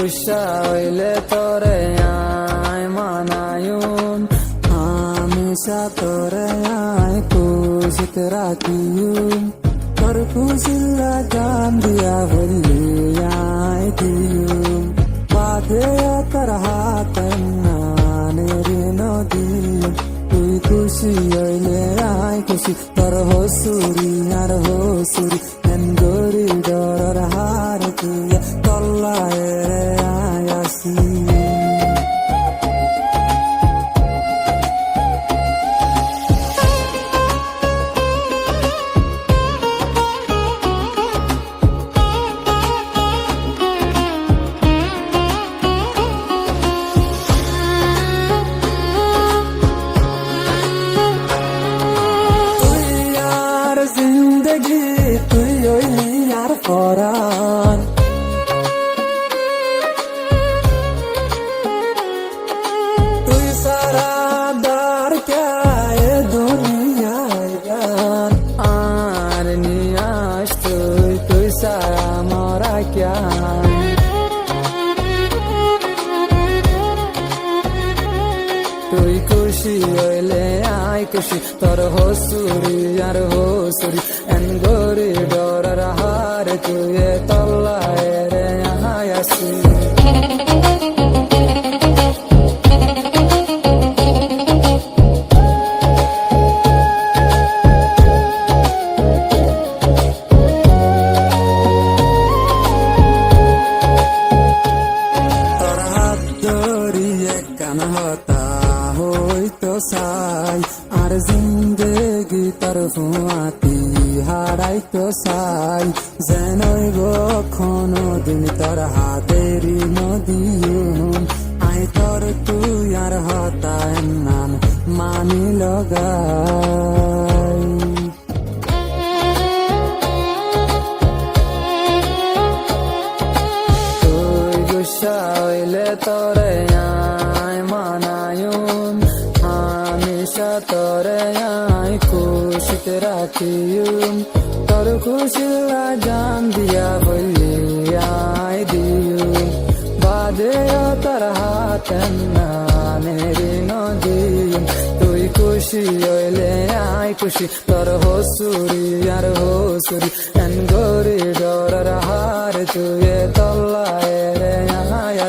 গুসা হইলে তোরে আয় মানায়ুন। হামেশা তোরে আয় খুশিত রাখিয়ুন। তোর খুশিল্লা জান দিয়া বললি আয় দিয়ুন। বাদে তোর হাত নানের নদী। তুই খুশি হইলে আয় খুশি। তোর হসুরি আর হসুরি এন ডর হার তুই মরা ক্যা তুই খুশি হইলে আয় খুশি, তোর হসুরি আর হসুরি এন গরি ডরার হার তুই তল্লায় হইতো সাই, আর জিন্দেগি তোর ফুয়াতি হারাইতো সাই। যেনই কোনো দিন তোর হাতেরি নদীন আই তোর তুই আর হতা নাম মানি লগাই। তুই গুসা হইলে তোরে আয় হামেশা তোরে আয় খুশিতে রাখিয়ুন তোর খুশিল্লা জান দিয়া বললি আয় দিয়ুন বাদে তোর হাত নানেরি নদীন তুই খুশি হইলে আয় খুশি তোর হসুরি আর হসুরি এন গরি ডরার হার তুই তল্লায় রে আয়